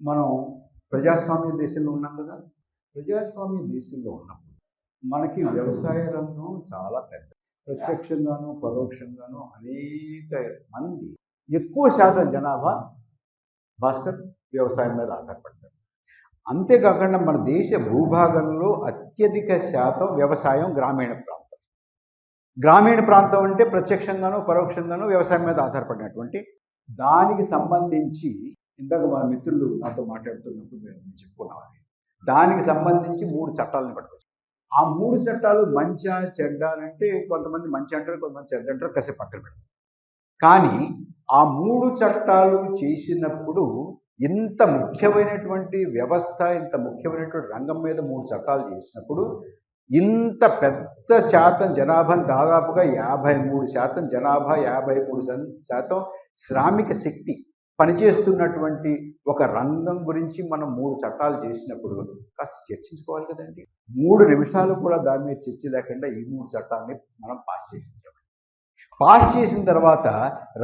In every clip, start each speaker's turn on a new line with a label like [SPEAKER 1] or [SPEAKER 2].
[SPEAKER 1] మనం ప్రజాస్వామ్య దేశంలో ఉన్నాం కదా ప్రజాస్వామ్య దేశంలో ఉన్నప్పుడు మనకి వ్యవసాయ రంగం చాలా పెద్ద. ప్రత్యక్షంగాను పరోక్షంగాను అనేక మంది ఎక్కువ శాతం జనాభా భాస్కర్ వ్యవసాయం మీద ఆధారపడతారు. అంతేకాకుండా మన దేశ భూభాగంలో అత్యధిక శాతం వ్యవసాయం గ్రామీణ ప్రాంతం. గ్రామీణ ప్రాంతం అంటే ప్రత్యక్షంగానూ పరోక్షంగాను వ్యవసాయం మీద ఆధారపడినటువంటి దానికి సంబంధించి ఇందాక మన మిత్రులు నాతో మాట్లాడుతున్నప్పుడు మేము చెప్పుకున్నాం అది. దానికి సంబంధించి మూడు చట్టాలను పట్టుకొచ్చాం ఆ మూడు చట్టాలు మంచా చెడ్డ అంటే కొంతమంది మంచి అంటారు కొంతమంది చెడ్డ అంటారు కసేపు పక్కన పెడతారు కానీ ఆ మూడు చట్టాలు చేసినప్పుడు ఇంత ముఖ్యమైనటువంటి వ్యవస్థ ఇంత ముఖ్యమైనటువంటి రంగం మీద మూడు చట్టాలు చేసినప్పుడు ఇంత పెద్ద శాతం జనాభా దాదాపుగా యాభై మూడు శాతం జనాభా యాభై మూడు శాతం శ్రామిక శక్తి పనిచేస్తున్నటువంటి ఒక రంగం గురించి మనం మూడు చట్టాలు చేసినప్పుడు కాస్త చర్చించుకోవాలి కదండి. మూడు నిమిషాలు కూడా దాని మీద చర్చ లేకుండా ఈ మూడు చట్టాలని మనం పాస్ చేసేసాం. పాస్ చేసిన తర్వాత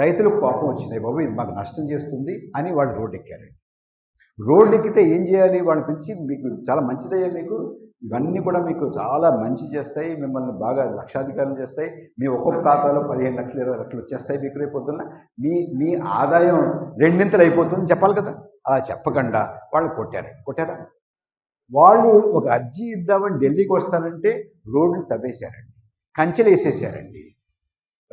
[SPEAKER 1] రైతులకు కోపం వచ్చింది బాబు ఇది మాకు నష్టం చేస్తుంది అని వాళ్ళు రోడ్డు ఎక్కారండి రోడ్డు ఎక్కితే ఏం చేయాలి? వాళ్ళని పిలిచి మీకు చాలా మంచిదయ్యా మీకు. ఇవన్నీ కూడా మీకు చాలా మంచి చేస్తాయి. మిమ్మల్ని బాగా లక్షాధికారం చేస్తాయి. మీ ఒక్కొక్క ఖాతాలో పదిహేను లక్షలు ఇరవై లక్షలు వచ్చేస్తాయి మీకు రేపు పొద్దున్న. మీ మీ ఆదాయం రెండింతలు అయిపోతుంది చెప్పాలి కదా? అలా చెప్పకుండా వాళ్ళు కొట్టారు. కొట్టారా? వాళ్ళు ఒక అర్జీ ఇద్దామని ఢిల్లీకి వస్తానంటే రోడ్లు తవ్వేశారండి. కంచెలు వేసేసారండి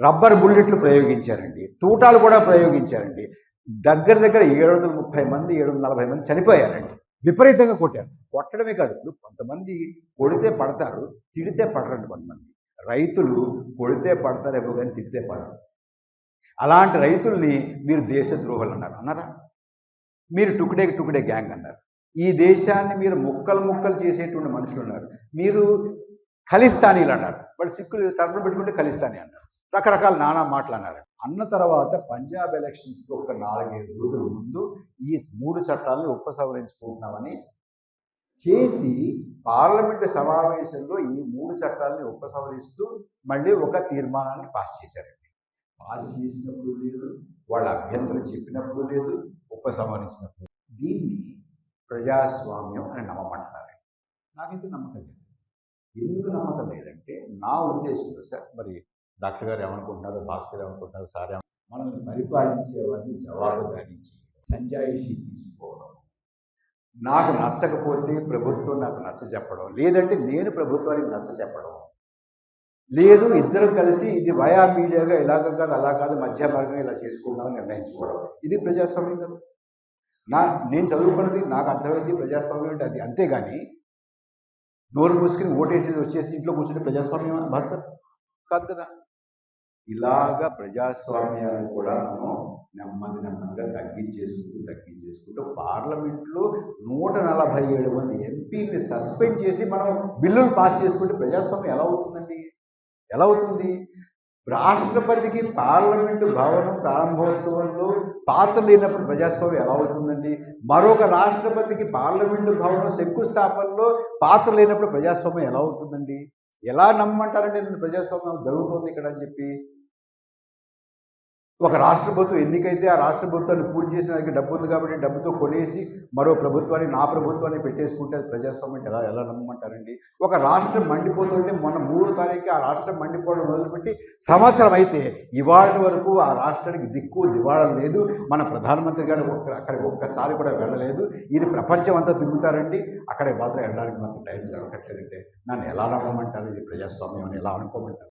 [SPEAKER 1] రబ్బర్ బుల్లెట్లు ప్రయోగించారండి. తూటాలు కూడా ప్రయోగించారండి. దగ్గర దగ్గర ఏడు వందల ముప్పై మంది ఏడు వందల నలభై మంది చనిపోయారండి. విపరీతంగా కొట్టారు. కొట్టడమే కాదు. ఇప్పుడు కొంతమంది కొడితే పడతారు తిడితే పడరండి కొంతమంది. రైతులు కొడితే పడతారేమో కానీ తిడితే పడరు. అలాంటి రైతుల్ని మీరు దేశద్రోహులు అన్నారు. అన్నారా? మీరు టుకుడే టుకుడే గ్యాంగ్ అన్నారు. ఈ దేశాన్ని మీరు ముక్కలు ముక్కలు చేసేటువంటి మనుషులు ఉన్నారు మీరు ఖలిస్తానీలు అన్నారు. వాళ్ళు సిక్కులు తరపున పెట్టుకుంటే ఖలిస్తానీ అన్నారు. రకరకాల నానా మాటలు అన్నారు. అన్న తర్వాత పంజాబ్ ఎలక్షన్స్కి ఒక నాలుగైదు రోజుల ముందు ఈ మూడు చట్టాలను ఉపసంహరించుకుంటున్నామని చేసి పార్లమెంటు సమావేశంలో ఈ మూడు చట్టాలని ఉపసంహరిస్తూ మళ్ళీ ఒక తీర్మానాన్ని పాస్ చేశారండి. పాస్ చేసినప్పుడు లేదు వాళ్ళ అభ్యంతరం చెప్పినప్పుడు లేదు ఉపసంహరించినప్పుడు దీన్ని ప్రజాస్వామ్యం అని నమ్మమంటున్నారు నాకైతే నమ్మకం లేదు. ఎందుకు నమ్మకం లేదంటే నా ఉద్దేశంలో సార్ మరి డాక్టర్ గారు ఏమనుకుంటున్నారు? భాస్కర్ ఏమనుకుంటున్నారు? సార్ మనల్ని పరిపాలించే వారిని జవాబుదారించి సంజాయిషి తీసుకోవడం. నాకు నచ్చకపోతే ప్రభుత్వం నాకు నచ్చ చెప్పడం. లేదంటే నేను ప్రభుత్వానికి నచ్చ చెప్పడం. లేదు ఇద్దరం కలిసి ఇది వయా మీడియాగా ఇలాగ కాదు అలా కాదు మధ్య మార్గం ఇలా చేసుకుందామని నిర్ణయించుకోవడం. ఇది ప్రజాస్వామ్యం కదా. నా నేను చదువుకున్నది నాకు అర్థమైంది ప్రజాస్వామ్యం అంటే అది. అంతేగాని నోరు మూసుకుని ఓటేసి వచ్చేసి ఇంట్లో కూర్చుంటే ప్రజాస్వామ్యం భాస్కర్? కాదు కదా. ఇలాగ ప్రజాస్వామ్యాలను కూడా మనం నెమ్మది నెమ్మదిగా తగ్గించేసుకుంటూ తగ్గించేసుకుంటూ పార్లమెంట్లో నూట నలభై ఏడు మంది ఎంపీని సస్పెండ్ చేసి మనం బిల్లులు పాస్ చేసుకుంటే ప్రజాస్వామ్యం ఎలా అవుతుందండి? ఎలా అవుతుంది? రాష్ట్రపతికి పార్లమెంటు భవనం ప్రారంభోత్సవంలో పాత్ర లేనప్పుడు ప్రజాస్వామ్యం ఎలా అవుతుందండి? మరొక రాష్ట్రపతికి పార్లమెంటు భవనం శంకుస్థాపనలో పాత్ర లేనప్పుడు ప్రజాస్వామ్యం ఎలా అవుతుందండి? ఎలా నమ్మంటారండి? నేను ప్రజాస్వామ్యం జరుగుతోంది ఇక్కడ అని చెప్పి. ఒక రాష్ట్ర ప్రభుత్వం ఎన్నికైతే ఆ రాష్ట్ర ప్రభుత్వాన్ని పూర్తి చేసిన దానికి డబ్బు ఉంది కాబట్టి డబ్బుతో కొనేసి మరో ప్రభుత్వాన్ని నా ప్రభుత్వాన్ని పెట్టేసుకుంటే అది ప్రజాస్వామ్యం ఎలా ఎలా నమ్మమంటారండి? ఒక రాష్ట్రం మండిపోతుంటే మొన్న మూడో తారీఖు ఆ రాష్ట్రం మండిపోవడం మొదలుపెట్టి సంవత్సరం అయితే ఇవాళ వరకు ఆ రాష్ట్రానికి దిక్కు దివాళం లేదు. మన ప్రధానమంత్రి గారు ఒక్క అక్కడికి ఒక్కసారి కూడా వెళ్ళలేదు. ఈయన ప్రపంచం అంతా తిరుగుతారండి అక్కడికి మాత్రం వెళ్ళడానికి మాత్రం టైం జరగట్లేదంటే నన్ను ఎలా నమ్మమంటారు? ఇది ప్రజాస్వామ్యం అని ఎలా అనుకోమంటారు?